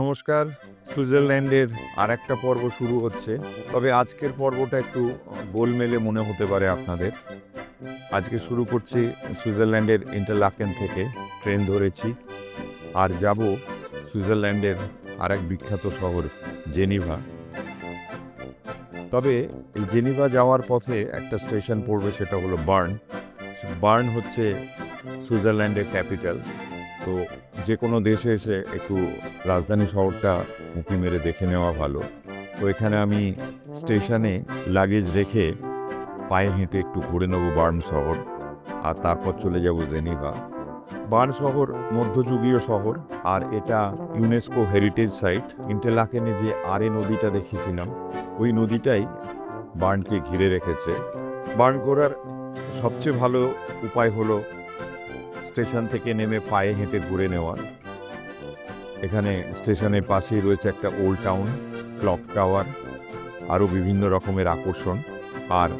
নমস্কার, সুইজারল্যান্ডের আর একটা পর্ব শুরু হচ্ছে। তবে আজকের পর্বটা একটু গোলমেলে মনে হতে পারে আপনাদের। আজকে শুরু করছি সুইজারল্যান্ডের ইন্টারলাকেন থেকে, ট্রেন ধরেছি। আর যাব সুইজারল্যান্ডের আর এক বিখ্যাত শহর, জেনিভা। তবে এই জেনিভা যাওয়ার পথে একটা স্টেশন পড়বে, সেটা হলো বার্ন। বার্ন হচ্ছে সুইজারল্যান্ডের ক্যাপিটাল। তো যে কোনো দেশে এসে একটু রাজধানী শহরটা মুখি মেরে দেখে নেওয়া ভালো। তো এখানে আমি স্টেশনে লাগেজ রেখে পায়ে হেঁটে একটু ঘুরে নেব বার্ন শহর আর তারপর চলে যাব জেনিভা। বার্ন শহর মধ্যযুগীয় শহর আর এটা ইউনেস্কো হেরিটেজ সাইট ইন্টেলাকেনে যে আরে নদীটা দেখেছিলাম, ওই নদীটাই বার্নকে ঘিরে রেখেছে। বার্ন করার সবচেয়ে ভালো উপায় হলো স্টেশন থেকে নেমে পায়ে হেঁটে ঘুরে নেওয়া। এখানে স্টেশনের পাশেই রয়েছে একটা ওল্ড টাউন, ক্লক টাওয়ার, আরও বিভিন্ন রকমের আকর্ষণ। আর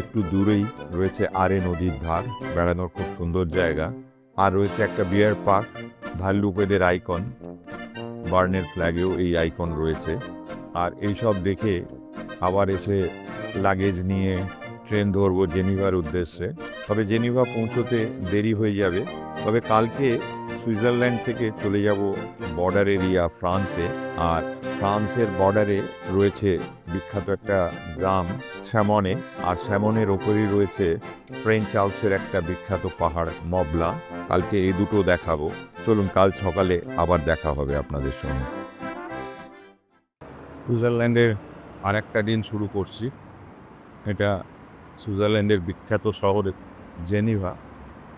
একটু দূরেই রয়েছে আরে নদীর ধার, বেড়ানোর খুব সুন্দর জায়গা। আর রয়েছে একটা বিয়ার পার্ক, ভাল্লুকেদের আইকন, বার্নের ফ্ল্যাগেও এই আইকন রয়েছে। আর এইসব দেখে আবার এসে লাগেজ নিয়ে ট্রেন ধরবো জেনিভার উদ্দেশ্যে। তবে জেনিভা পৌঁছতে দেরি হয়ে যাবে। তবে কালকে সুইজারল্যান্ড থেকে চলে যাব বর্ডার এরিয়া ফ্রান্সে আর ফ্রান্সের বর্ডারে রয়েছে বিখ্যাত একটা গ্রাম, স্যামনে, আর স্যামনের ওপরেই রয়েছে ফ্রেঞ্চ আলসের একটা বিখ্যাত পাহাড়, মবলা। কালকে এই দুটো দেখাবো। চলুন, কাল সকালে আবার দেখা হবে আপনাদের সঙ্গে। সুইজারল্যান্ডের আর একটা দিন শুরু করছি। এটা সুইজারল্যান্ডের বিখ্যাত শহরে জেনিভা,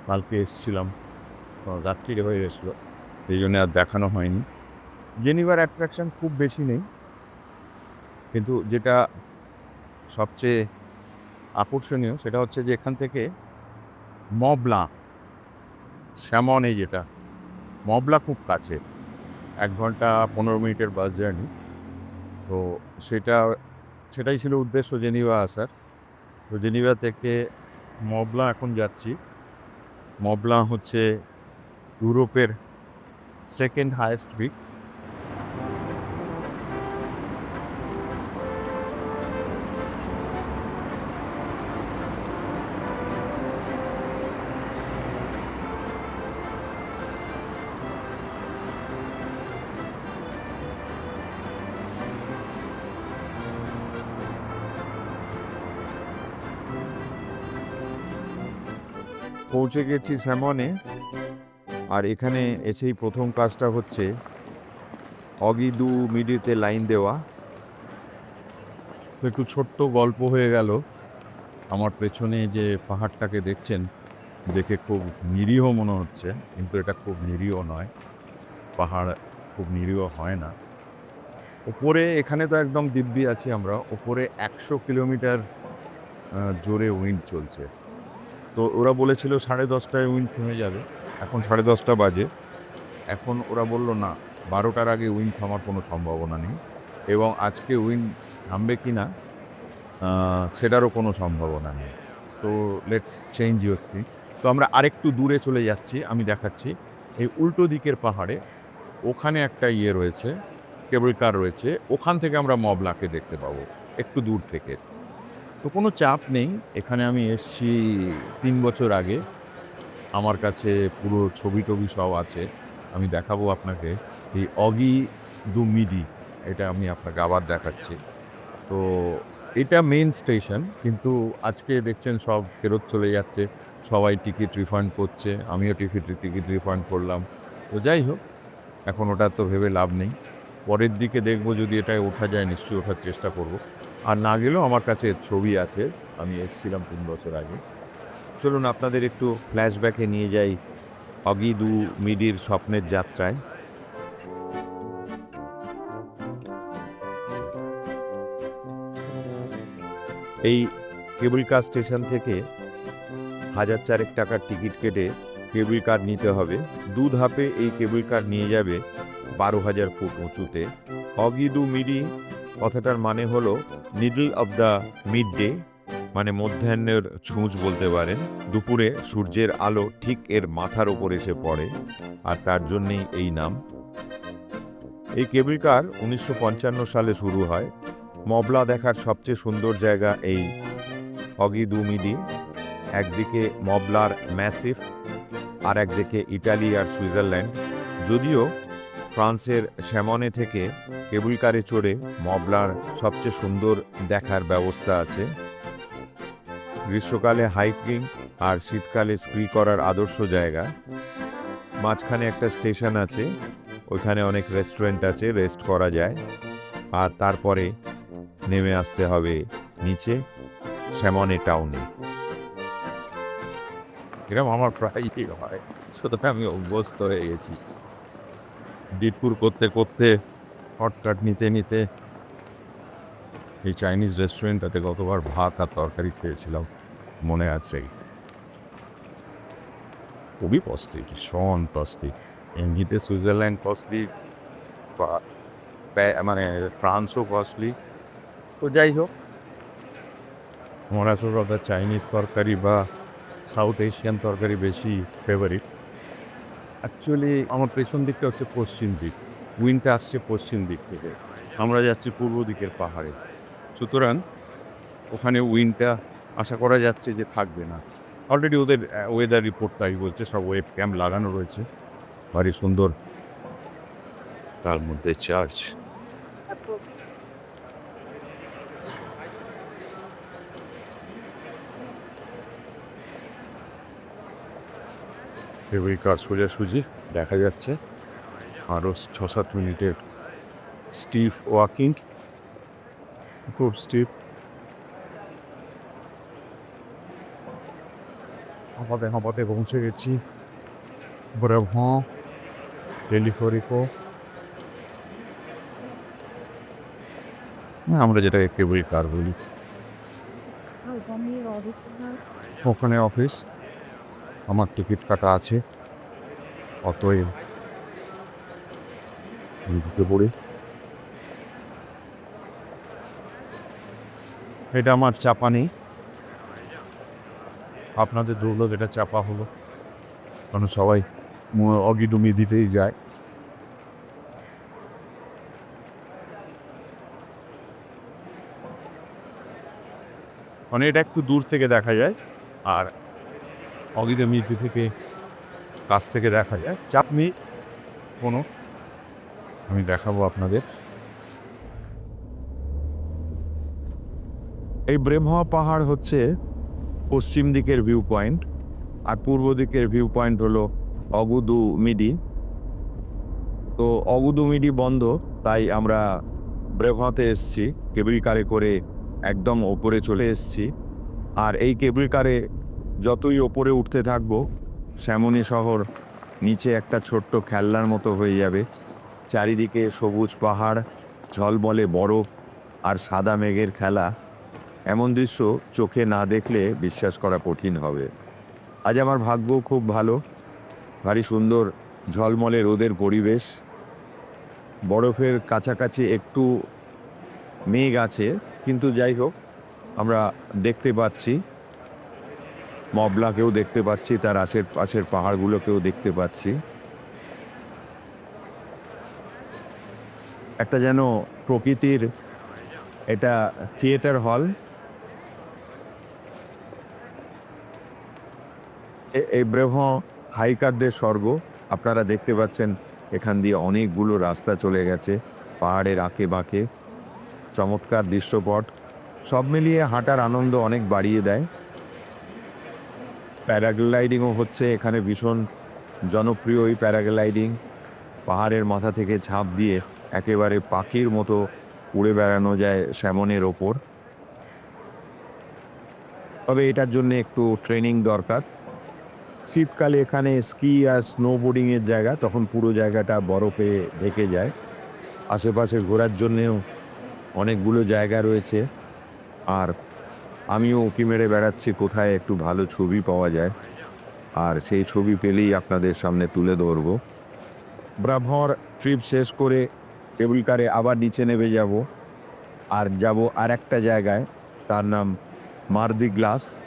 কালকে এসেছিলাম রাত্রি হয়ে গেছিল, এই জন্য আর দেখানো হয়নি। জেনিভার অ্যাট্রাকশন খুব বেশি নেই, কিন্তু যেটা সবচেয়ে আকর্ষণীয় সেটা হচ্ছে যে এখান থেকে মবলা স্যামনে যেটা, মবলা খুব কাছে, এক ঘণ্টা পনেরো মিনিটের বাস জার্নি তো সেটা, সেটাই ছিল উদ্দেশ্য জেনিভা আসার। তো জেনিভা থেকে মবলা এখন যাচ্ছি। মবলা হচ্ছে ইউরোপের সেকেন্ড হায়েস্ট পিক পৌঁছে গেছি স্যামনে। আর এখানে এসেই প্রথম কাজটা হচ্ছে অগি দু মিডিতে লাইন দেওয়া। তো একটু ছোট্ট গল্প হয়ে গেল। আমার পেছনে যে পাহাড়টাকে দেখছেন, দেখে খুব নিরীহ মনে হচ্ছে। কিন্তু এটা খুব নিরীহ নয়। পাহাড় খুব নিরীহ হয় না। ওপরে, এখানে তো একদম দিব্যি আছি আমরা। ওপরে একশো কিলোমিটার জোরে উইন্ড চলছে। তো ওরা বলেছিল সাড়ে দশটায় উইন থেমে যাবে। এখন সাড়ে দশটা বাজে। এখন ওরা বলল, না, বারোটার আগে উইন্ড থামার কোনো সম্ভাবনা নেই এবং আজকে উইন্ড থামবে কি না সেটারও কোনো সম্ভাবনা নেই। তো লেটস চেঞ্জ ইউর থিং তো আমরা আরেকটু দূরে চলে যাচ্ছি, আমি দেখাচ্ছি। এই উল্টো দিকের পাহাড়ে ওখানে একটা ইয়ে রয়েছে, কেবল কার রয়েছে, ওখান থেকে আমরা মবলাকে দেখতে পাবো, একটু দূর থেকে। তো কোনো চাপ নেই। এখানে আমি এসছি তিন বছর আগে। আমার কাছে পুরো ছবি টবি সব আছে। আমি দেখাবো আপনাকে। এই অগি দু মিডি, এটা আমি আপনাকে আবার দেখাচ্ছি। তো এটা মেন স্টেশন কিন্তু আজকে দেখছেন সব ফেরত চলে যাচ্ছে। সবাই টিকিট রিফান্ড করছে। আমিও টিকিট টিকিট রিফান্ড করলাম। তো যাই হোক, এখন ওটা তো ভেবে লাভ নেই। পরের দিকে দেখব যদি এটায় ওঠা যায়, নিশ্চয়ই ওঠার চেষ্টা করব। আর না গেলেও আমার কাছে ছবি আছে। আমি এসেছিলাম তিন বছর আগে। চলুন আপনাদের একটু ফ্ল্যাশব্যাকে নিয়ে যাই অগিদু মিডির স্বপ্নের যাত্রায়। এই কেবল কার স্টেশন থেকে হাজার চারেক টাকার টিকিট কেটে কেবল কার নিতে হবে। দু ধাপে এই কেবল কার নিয়ে যাবে বারো হাজার ফুট উঁচুতে। অগিদু মিডি কথাটার মানে হলো middle of the mid day মানে মধ্যাহ্নের ছুঁচ বলতে পারেন, দুপুরে সূর্যের আলো ঠিক এর মাথার ওপর এসে পড়ে, আর তার জন্যেই এই নাম। এই কেবল কার উনিশশো পঞ্চান্ন সালে শুরু হয়। মবলা দেখার সবচেয়ে সুন্দর জায়গা এই অগি দুমিডি একদিকে মবলার ম্যাসিফ আর একদিকে ইটালি আর সুইজারল্যান্ড। যদিও ফ্রান্সের শ্যামনে থেকে কেবল কারে চড়ে মবলার সবচেয়ে সুন্দর দেখার ব্যবস্থা আছে। গ্রীষ্মকালে হাইকিং আর শীতকালে স্কি করার আদর্শ জায়গা। মাঝখানে একটা স্টেশন আছে, ওইখানে অনেক রেস্টুরেন্ট আছে, রেস্ট করা যায়। আর তারপরে নেমে আসতে হবে নিচে শ্যামনে টাউনে। এরকম আমার প্রায়ই হয়, সুতরাং আমি অভ্যস্ত হয়ে গেছি। ডিটপুর করতে করতে, হটকাট নিতে নিতে এই চাইনিজ রেস্টুরেন্টটাতে গতবার ভাত আর তরকারি খেয়েছিলাম মনে আছে? খুবই কস্টলি ভীষণ কস্টলি এমনিতে সুইজারল্যান্ড কস্টলি বা মানে ফ্রান্সও কস্টলি তো যাই হোক আমার আসলে চাইনিজ তরকারি বা সাউথ এশিয়ান তরকারি বেশি ফেভারিট অ্যাকচুয়ালি আমার পেছন দিকটা হচ্ছে পশ্চিম দিক। উইন্ডটা আসছে পশ্চিম দিক থেকে। আমরা যাচ্ছি পূর্ব দিকের পাহাড়ে। সুতরাং, ওখানে উইন্ডটা আশা করা যাচ্ছে যে থাকবে না। অলরেডি ওদের ওয়েদার রিপোর্ট তাই বলছে, সব ওয়েব ক্যাম্প লাগানো রয়েছে। ভারী সুন্দর। তার মধ্যে চার্চ ফেব্রিক কার সোজাসুজি দেখা যাচ্ছে। আরও ছ সাত মিনিটের স্টিভ ওয়াকিং খুব স্টিভ হাঁপাতে হাঁপাতে পৌঁছে গেছি। ব্রহ্ম টেলিফোরিকো। আমরা যেটাকে কেবল কার বলি। ওখানে অফিস। আমার টিকিট কাটা আছে। অতএব ঢুকে পড়ি। এটা আমার চাপা নেই। আপনাদের দৌলত এটা চাপা হলো। কারণ সবাই অগিডুমি দিতেই যায়। মানে এটা একটু দূর থেকে দেখা যায়। আর অগিডুমিটি থেকে কাছ থেকে দেখা যায়। চাপ নেই, কোনো। আমি দেখাবো আপনাদের। এই ব্রেমহা পাহাড় হচ্ছে পশ্চিম দিকের ভিউ পয়েন্ট আর পূর্ব দিকের ভিউ পয়েন্ট হলো অগুদু মিডি। তো অগুদু মিডি বন্ধ, তাই আমরা ব্রেভাতে এসছি। কেবল কারে করে একদম ওপরে চলে এসছি। আর এই কেবল কারে যতই ওপরে উঠতে থাকব শ্যামনি শহর নিচে একটা ছোট্ট খেলনার মতো হয়ে যাবে। চারিদিকে সবুজ পাহাড়, ঝলমলে বরফ আর সাদা মেঘের খেলা। এমন দৃশ্য চোখে না দেখলে বিশ্বাস করা কঠিন হবে। আজ আমার ভাগ্য খুব ভালো। ভারী সুন্দর, ঝলমলে রোদের পরিবেশ। বরফের কাছাকাছি একটু মেঘ আছে, কিন্তু যাই হোক, আমরা দেখতে পাচ্ছি। মবলাকেও দেখতে পাচ্ছি, তার আশের পাশের পাহাড়গুলোকেও দেখতে পাচ্ছি। একটা যেন প্রকৃতির এটা থিয়েটার হল। এই ব্রেভ হাইকারদের স্বর্গ, আপনারা দেখতে পাচ্ছেন এখান দিয়ে অনেকগুলো রাস্তা চলে গেছে, পাহাড়ের আঁকে বাঁকে চমৎকার দৃশ্যপট। সব মিলিয়ে হাঁটার আনন্দ অনেক বাড়িয়ে দেয়। প্যারাগ্লাইডিংও হচ্ছে। এখানে ভীষণ জনপ্রিয় এই প্যারাগ্লাইডিং। পাহাড়ের মাথা থেকে ঝাঁপ দিয়ে একেবারে পাখির মতো উড়ে বেড়ানো যায় স্যামনের ওপর। তবে এটার জন্য একটু ট্রেনিং দরকার। শীতকালে এখানে স্কি আর স্নোবোর্ডিংয়ের জায়গা, তখন পুরো জায়গাটা বরফে ঢেকে যায়। আশেপাশে ঘোরার জন্যেও অনেকগুলো জায়গা রয়েছে। আর আমিও উঁকি মেরে বেড়াচ্ছি, কোথায় একটু ভালো ছবি পাওয়া যায়। আর সেই ছবি পেলেই আপনাদের সামনে তুলে ধরবো। ব্রাহ্মর, ট্রিপ শেষ করে টেবিল কারে আবার নিচে নেমে যাব। আর যাব আর একটা জায়গায়, তার নাম মারদি গ্লাস।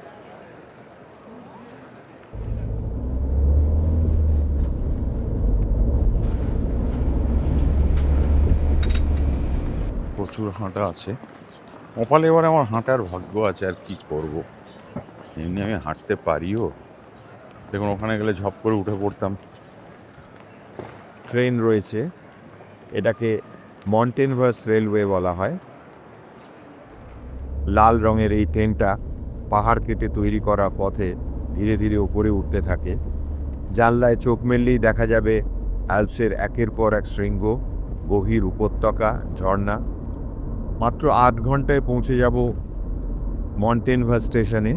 প্রচুর হাঁটা আছে। কপালে এবার আমার হাঁটার ভাগ্য আছে, আর কি করব? এমনি আমি হাঁটতে পারিও। দেখুন, ওখানে গেলে ঝপ করে উঠে পড়তাম। ট্রেন রয়েছে। এটাকে মন্টেনভার্স রেলওয়ে বলা হয়। লাল রঙের এই ট্রেনটা পাহাড় কেটে তৈরি করা পথে ধীরে ধীরে ওপরে উঠতে থাকে। জানলায় চোখ মেললেই দেখা যাবে অ্যালপসের একের পর এক শৃঙ্গ, গভীর উপত্যকা, ঝর্ণা। মাত্র আট ঘন্টায় পৌঁছে যাব মন্টেনভার স্টেশনে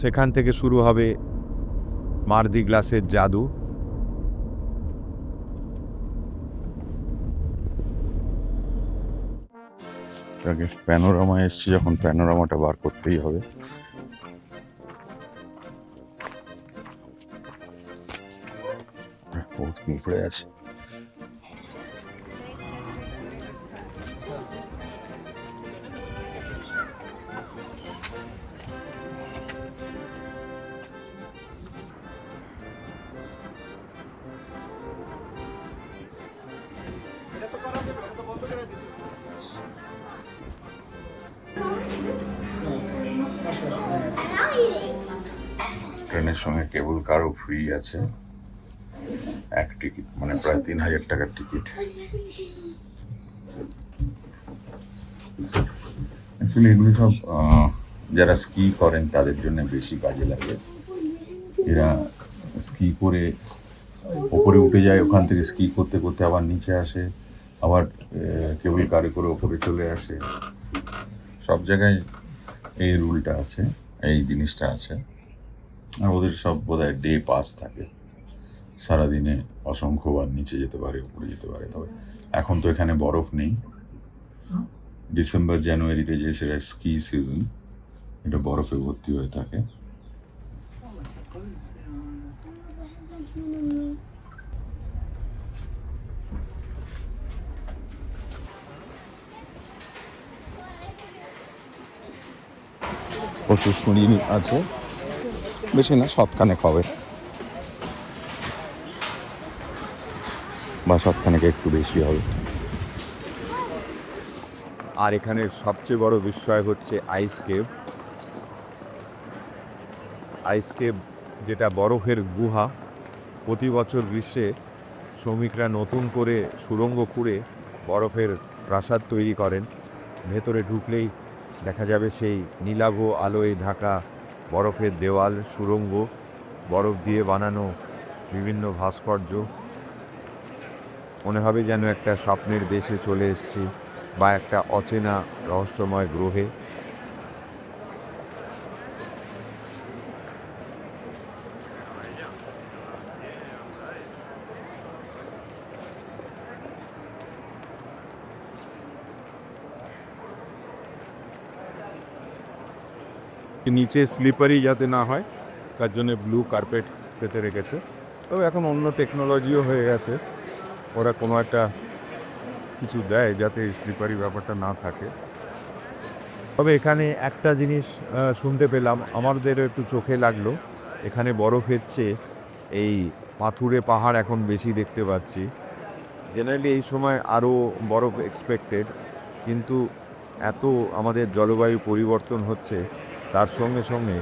সেখান থেকে শুরু হবে মার্দি গ্লাসের জাদু। আগে প্যানোরামা এসছি যখন প্যানোরামাটা বার করতেই হবে। বহুত উপরে আছে। সঙ্গে কেবল কারও ফ্রি আছে। এক টিকিট মানে প্রায় তিন হাজার টাকার টিকিট অ্যাকচুয়ালি এগুলো সব যারা স্কি করেন, তাদের জন্য বেশি কাজে লাগে। এরা স্কি করে ওপরে উঠে যায়, ওখান থেকে স্কি করতে করতে আবার নিচে আসে, আবার কেবল কারে করে ওপরে চলে আসে। সব জায়গায় এই রুলটা আছে, এই জিনিসটা আছে। আর ওদের সব বোধহয় ডে পাস থাকে। সারাদিনে অসংখ্যবার নিচে যেতে পারে, উপরে যেতে পারে। তবে এখন তো এখানে বরফ নেই। ডিসেম্বর জানুয়ারিতে যে সেটা স্কি সিজন এটা বরফে ভর্তি হয়ে থাকে। প্রচুর আছে। বেশি না সৎখানেক হবে। বা সৎখানেক একটু বেশি হবে। আর এখানে সবচেয়ে বড় বিস্ময় হচ্ছে আইস কেভ আইস যেটা বরফের গুহা, প্রতি বছর গ্রীষ্মে শ্রমিকরা নতুন করে সুড়ঙ্গ খুঁড়ে বরফের প্রাসাদ তৈরি করেন। ভেতরে ঢুকলেই দেখা যাবে সেই নীলাভ আলোয় ঢাকা বরফের দেওয়াল, সুরঙ্গ, বরফ দিয়ে বানানো বিভিন্ন ভাস্কর্য। মনে হবে যেন একটা স্বপ্নের দেশে চলে এসছি বা একটা অচেনা রহস্যময় গ্রহে। নিচে স্লিপারি যাতে না হয়, তার জন্য ব্লু কার্পেট পেতে রেখেছে। তবে এখন অন্য টেকনোলজিও হয়ে গেছে। ওরা কোনো একটা কিছু দেয় যাতে স্লিপারি ব্যাপারটা না থাকে। তবে এখানে একটা জিনিস শুনতে পেলাম আমাদের একটু চোখে লাগল। এখানে বরফের চেয়ে এই পাথুরে পাহাড় এখন বেশি দেখতে পাচ্ছি। জেনারেলি এই সময় আরও বরফ এক্সপেক্টেড কিন্তু এত আমাদের জলবায়ু পরিবর্তন হচ্ছে তার সঙ্গে সঙ্গে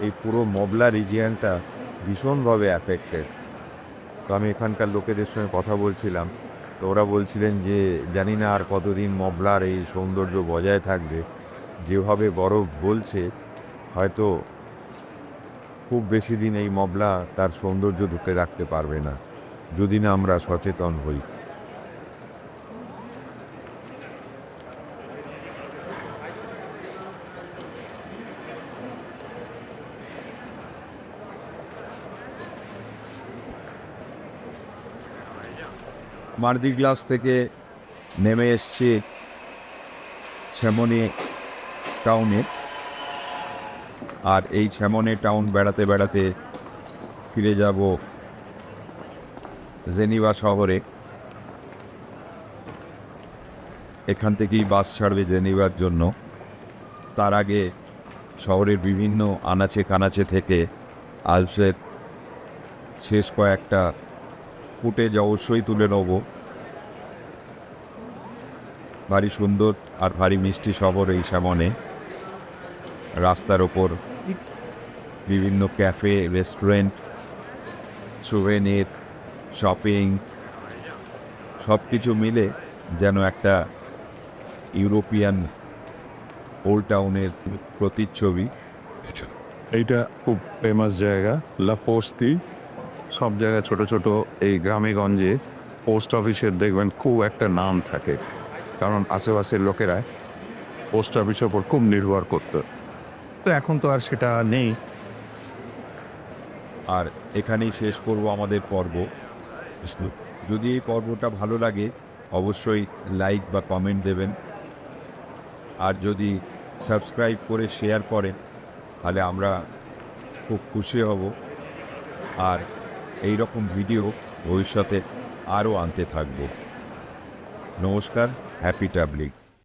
এই পুরো মবলা রিজিয়ানটা ভীষণভাবে অ্যাফেক্টেড তো আমি এখানকার লোকেদের সঙ্গে কথা বলছিলাম। তো ওরা বলছিলেন যে, জানি না আর কতদিন মবলার এই সৌন্দর্য বজায় থাকবে। যেভাবে বরফ বলছে হয়তো খুব বেশি দিন এই মবলা তার সৌন্দর্য ধরে রাখতে পারবে না। যদি না আমরা সচেতন হই। মার্দি গ্লাস থেকে নেমে এসছে শ্যামনি টাউনে। আর এই শ্যামনে টাউন বেড়াতে বেড়াতে ফিরে যাব জেনিভা শহরে। এখান থেকেই বাস ছাড়বে জেনিভার জন্য। তার আগে শহরের বিভিন্ন আনাচে কানাচে থেকে আলসের শেষ কয়েকটা ফুটেজ অবশ্যই তুলে নেব। ভারী সুন্দর আর ভারী মিষ্টি শহর এই সামনে। রাস্তার ওপর বিভিন্ন ক্যাফে, রেস্টুরেন্ট সুভেনির শপিং সব কিছু মিলে যেন একটা ইউরোপিয়ান ওল্ড টাউনের প্রতিচ্ছবি। এইটা খুব ফেমাস জায়গা লাফোস্তি সব জায়গায় ছোট ছোট এই গ্রামে গঞ্জে পোস্ট অফিসের দেখবেন খুব একটা নাম থাকে। কারণ আশেপাশের লোকেরা পোস্ট অফিসের ওপর খুব নির্ভর করতো। তো এখন তো আর সেটা নেই। আর এখানেই শেষ করব আমাদের পর্ব। যদি এই পর্বটা ভালো লাগে, অবশ্যই লাইক বা কমেন্ট দেবেন। আর যদি সাবস্ক্রাইব করে শেয়ার করেন, তাহলে আমরা খুব খুশি হব। আর এই রকম ভিডিও ভবিষ্যতে আরও আনতে থাকব। নমস্কার হ্যাপি ট্যাবলিক